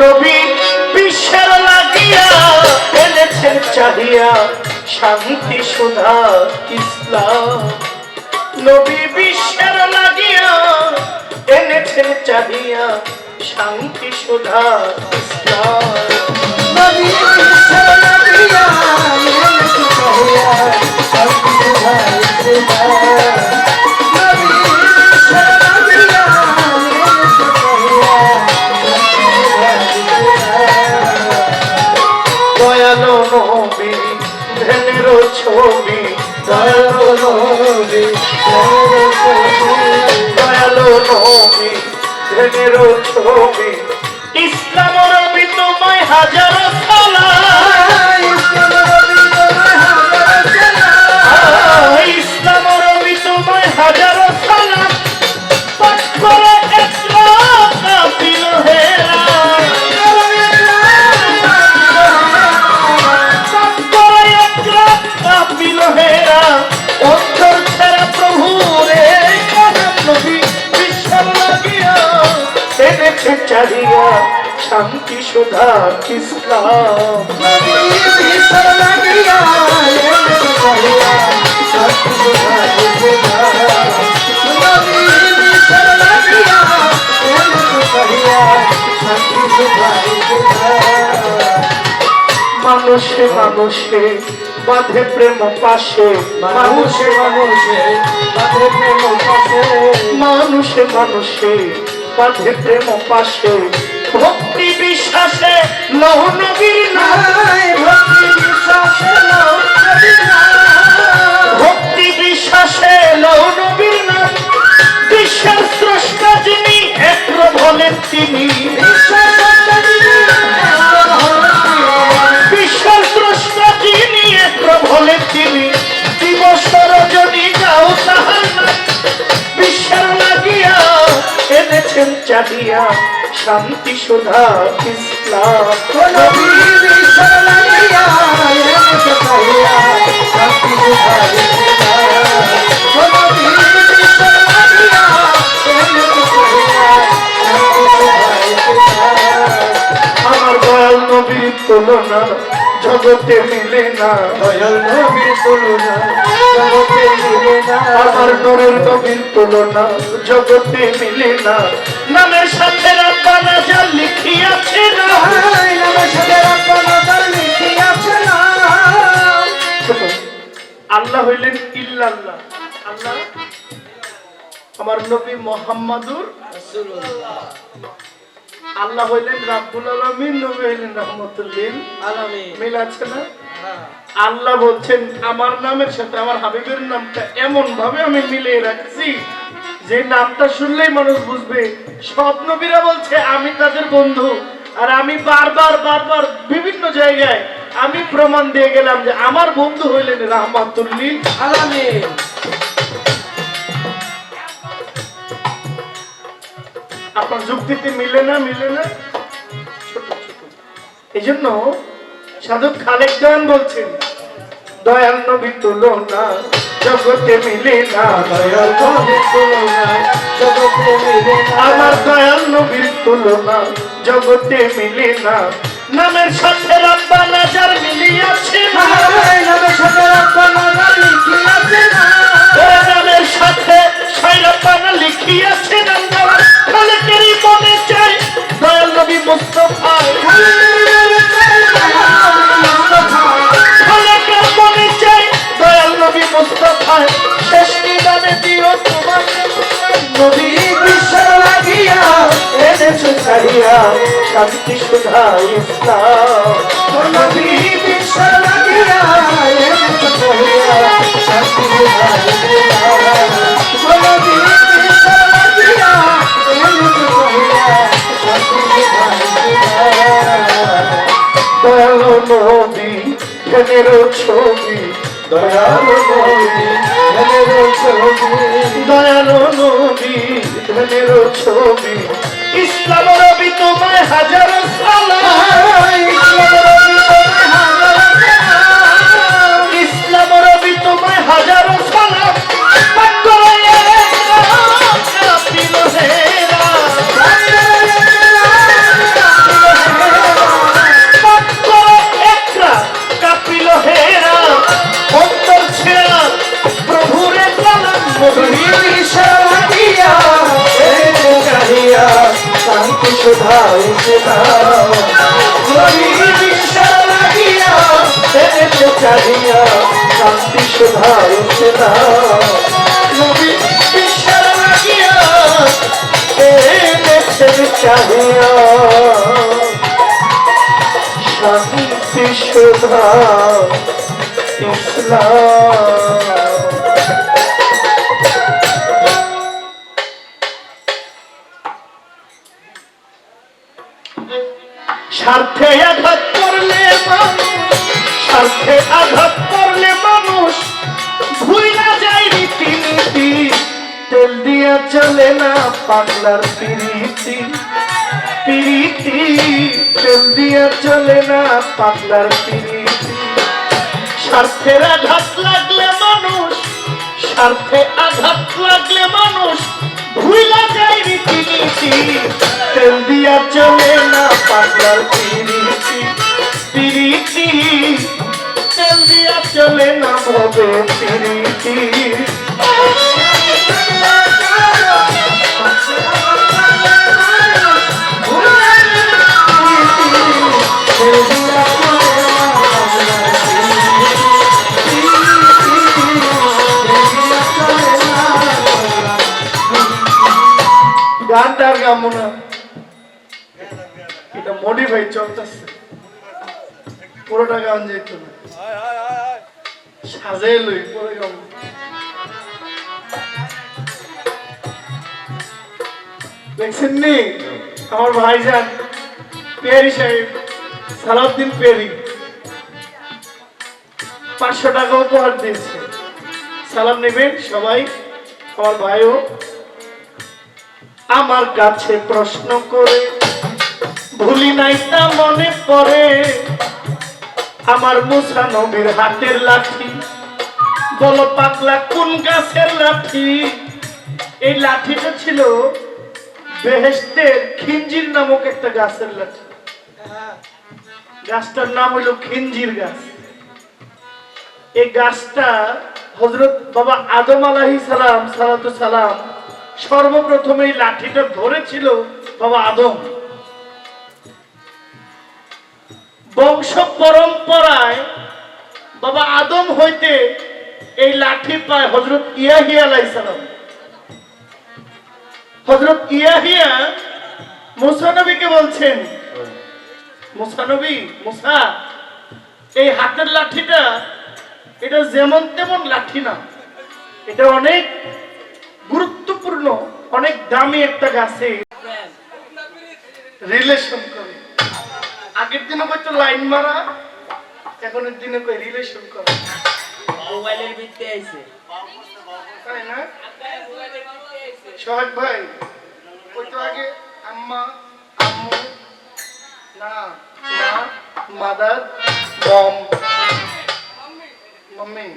নবী বিশ্বের লাগিয়া, এনেছেন চাহিয়া শান্তি সুধা ইসলাম নবী বিশ্বের লাগিয়া, এনেছেন চাহিয়া শান্তি সুধা ইসলাম নবী বিশ্বের লাগিয়া এনেছে চাহিয়া শান্তি, সুধা, ইসলাম। মানুষে মানুষে বাঁধে প্রেম পাশে মানুষে মানুষে তাদের প্রেম পাশে মানুষে মানুষে বাঁধে প্রেম পাশে। ভক্তি বিশ্বাসে লৌহ নাই ভক্তি বিশ্বাসে লোক যদি না ভক্তি বিশ্বাসে লৌহ নবীর বিশ্বাস স্রষ্টা যিনি, এক বলেন তিনি। বিশ্বের শান্তি সুধা ইসলাম আমার দয়াল নবীর তুলনা জগতে মিলে না। আমার নূরের নবীর তুলনা জগতে মিলে না। নামের সাথে রাব্বানা লিখিয়াছে আল্লাহ হইলেন ইল্লাল্লাহ। আল্লাহ আমার নবী মোহাম্মদুর আল্লাহ হইলেন রাব্বুল আলামিন নবী হইলেন রহমতুল্লিল মিল আছে না? আল্লাহ বলছেন আমার নামের সাথে আমার হাবিবের নামটা এমন ভাবে আমি মিলিয়ে রাখছি যে নামটা শুনলেই মানুষ বুঝবে। সব নবীরা বলছে, আমি তাদের বন্ধু। আর আমি বারবার বারবার বিভিন্ন জায়গায় আমি প্রমাণ দিয়ে গেলাম যে আমার বন্ধু হইলেন রাহমাতুল্লিল আপনার যুক্তিতে মিলে না মিলে না? এই জন্য সাধক খালেক বলছেন, দয়াল নবী তুলনা জগতে মিলে না আমার দয়াল নবীর তুলনা। জগতে মিলে না নামের সাথে রাব্বানা যার মিলিয়াছে না। ও নামের সাথে সাইরাব্বানা লিখিয়াছে না। খালেকেরই মনে চাই দয়াল নবী মুস্তফা দিও তোমার নবী বিশ্বের লাগিয়া এনেছো ছবি দয়ালো নবী। দয়ালো নবী ছবি ইসলাম রবি তোমায় হাজার সালাম। চাহিয়া শান্তি শোধাইছে না। নবী বিশ্বাস লাগিয়া চাহিয়া। শান্তি শোধা ইসলাম। স্বার্থে আঘাত করলে মানুষ স্বার্থে আঘাত করলে মানুষ ভুইলা যায় রীতিনীতি তেল দিয়া চলে না পাগলার পিরিতি। পিরিতি, তেল দিয়া চলে না পাগলার পিরিতি। স্বার্থের আঘাত লাগলে মানুষ, স্বার্থে আঘাত লাগলে মানুষ ভুইলা যায় রীতিনীতি তেল দিয়া চলে না পাগলার পিরিতি। পিরিতি চলে না ভবে পিরিতি। তেল দিয়া চলে না। পাগলার গানটা আর গাবো সাজে লই পরে গাবো দেখছেন নি? আমার সাহেব, সালাউদ্দিন পাঁচশো টাকা উপহার দিয়েছে। সালাম নেবেন সবাই, আমার ভাইও। আমার কাছে প্রশ্ন করে, ভুলি নাই তা মনে পড়ে। আমার মুসা নবীর হাতের লাঠি। বলো পাগলা কোন গাছের লাঠি? এই লাঠিটা ছিল বেহেস্তের খিঞ্জির নামক একটা গাছের লাঠি। গাছটার নাম হইল খিঞ্জির গাছ। এই গাছটা হজরত বাবা আদম আলাহি সালাম সালাতু সালাম সর্বপ্রথম এই লাঠিটা ধরেছিল বাবা আদম। বংশ পরম্পরায় বাবা আদম হইতে এই লাঠি পায় হজরত ইয়াহিয়া আলাইসালাম হজরত ইয়াহিয়া মুসানবীকে বলছেন মুসানবী মুসা, এই হাতের লাঠিটা, এটা যেমন তেমন লাঠি না। এটা অনেক গুরুত্বপূর্ণ, অনেক দামি একটা গাছে রিলেশন করে। আগের দিনে কইতো লাইন মারা এখনের দিনে কই রিলেশন করে। মোবাইলের ভিত্তি আইছে। তাই না? সোহাগ ভাই কইতো আগে আম্মা আম্মু না না মাদার মম। মাম্মি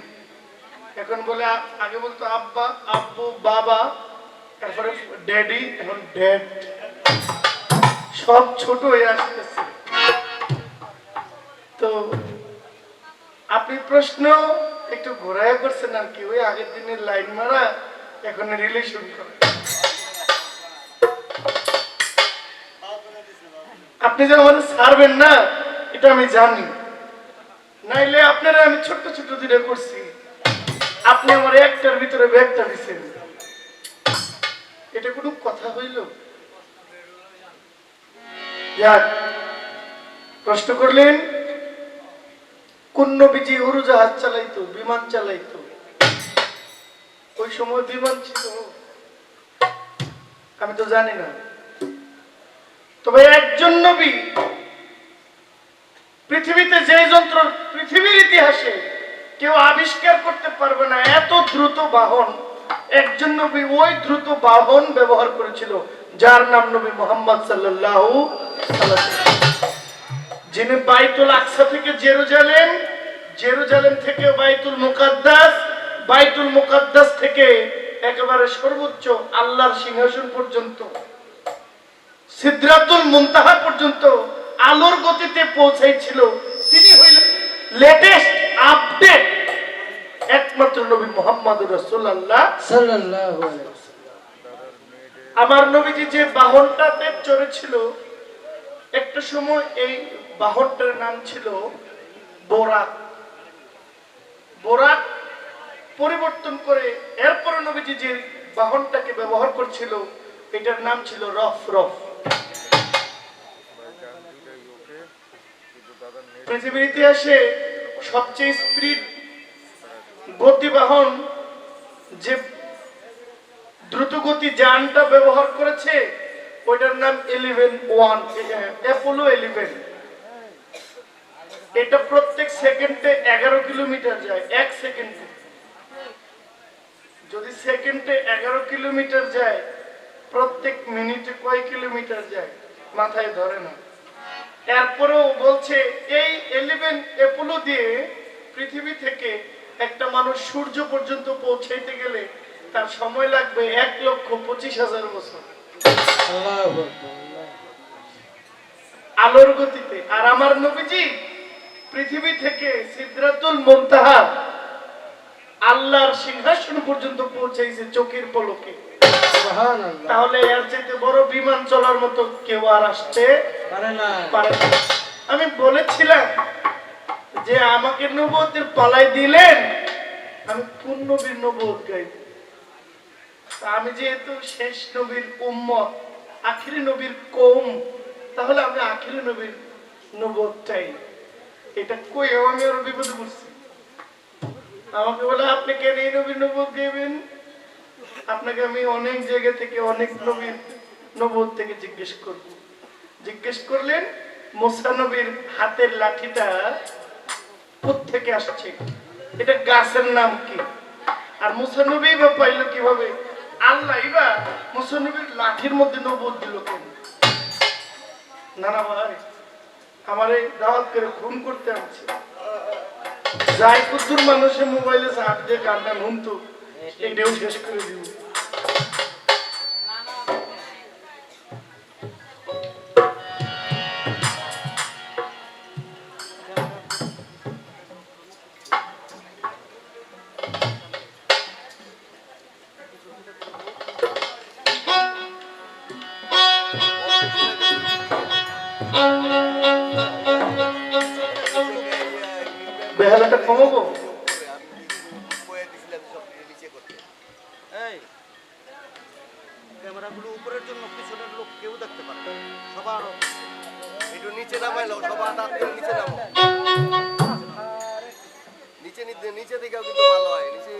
এখন বলে আগে বলতো আব্বা আব্বু বাবা তারপরে ড্যাডি এখন ড্যাড। সব ছোট হয়ে আসতেছে। তো আপনি প্রশ্ন একটু ঘোরায় করছেন আর কি, ওই আগের দিনের লাইন মারা এখন রিলেশন করে আপনি যে আমাদের ছাড়বেন না, এটা আমি জানি। নাইলে আপনারা আমি ছোট্ট ছোট্ট দিনে করছি। আপনি আমার একটার ভিতরে ব্যাগটা দিচ্ছেন এটা কোনো কথা হইল? প্রশ্ন করলেন। কোন নবীজি উড়োজাহাজ চালাইতো, বিমান চালাইতো? ওই সময় বিমান ছিল। আমি তো জানি না। তবে একজন নবী পৃথিবীতে যে যন্ত্র পৃথিবীর ইতিহাসে কেউ আবিষ্কার করতে পারবে না, এত দ্রুত বাহন, একজন নবী ওই দ্রুত বাহন ব্যবহার করেছিল, যার নাম নবী মোহাম্মদ সাল্লাল্লাহু আলাইহি যিনি বাইতুল আকসা থেকে জেরুজালেম জেরুজালেম থেকে বাইতুল মুকাদ্দাস বাইতুল মুকাদ্দাস থেকে একেবারে সর্বোচ্চ আল্লাহর সিংহাসন পর্যন্ত সিদ্ধাতুল মুনতাহা পর্যন্ত আলোর গতিতে পৌঁছাইছিল। তিনি হইলেন লেটেস্ট আপডেট একমাত্র নবী মোহাম্মদ রাসূলুল্লাহ। সাল্লাল্লাহু আলাইহি আমার নবীজি যে বাহনটাতে চড়েছিল একটা সময় এই বাহনটার নাম ছিল বোরাক। বোরাক পরিবর্তন করে এরপরে নবীজি যে বাহনটাকে ব্যবহার করছিল, এটার নাম ছিল রফ রফ। পৃথিবীর ইতিহাসে সবচেয়ে স্পিড গতিবাহন যে দ্রুতগতি যানটা ব্যবহার করেছে ওইটার নাম ইলেভেন ওয়ান অ্যাপোলো ইলেভেন এটা প্রত্যেক সেকেন্ডে এগারো কিলোমিটার যায়, এক সেকেন্ডে যদি সেকেন্ডে এগারো কিলোমিটার যায়, প্রত্যেক মিনিটে কয় কিলোমিটার যায়, মাথায় ধরে না। এরপরেও বলছে, এই এলিভেন অ্যাপোলো দিয়ে পৃথিবী থেকে একটা মানুষ সূর্য পর্যন্ত পৌঁছাইতে গেলে তার সময় লাগবে এক লক্ষ পঁচিশ হাজার বছর। আলোর গতিতে। আর আমার নবীজি পৃথিবী থেকে সিদ্ধাতুল মুনতাহা আল্লাহর সিংহাসন পর্যন্ত পৌঁছাইছে চোখের পলকে। তাহলে এর চাইতে বড় বিমান চলার মতো কেউ আর আসতে পারে না। আমি বলেছিলাম যে আমাকে নবতের পালাই দিলেন আমি কোন নবীর নবত গাইব? আমি যেহেতু শেষ নবীর উম্মত আখিরি নবীর কম। তাহলে আমি আখিরি নবীর নবতটাই এটা কই? আমি আরও বিপদে পড়ছি। আমাকে বলে, আপনি কেন এই নবীর নবদ গাইবেন আপনাকে আমি অনেক জায়গা থেকে, অনেক নবীর নবত থেকে জিজ্ঞেস করব। জিজ্ঞেস করলেন, মোসা নবীর হাতের লাঠিটা থেকে আসছে? এটা গাছের নাম কি? আর মুসানবী বা পাইলো কীভাবে? আল্লাহ এবার মুসানবীর লাঠির মধ্যে নবদ দিল কেন? না না ভাই, আমারে দাওয়াত করে খুন করতে আছে। যাই কুদ্দুর মানুষের মোবাইলে হাত দিয়ে কান্না, নুনতো, এটাও শেষ করে দিব। বেহালাটা কমাবো? ক্যামেরাগুলো উপরের জন্য, পিছনের লোক কেউ দেখতে পারে নিচে নামাইলো সবার হাত নিচে নামো নিচে নিচে কিন্তু ভালো হয় নিচে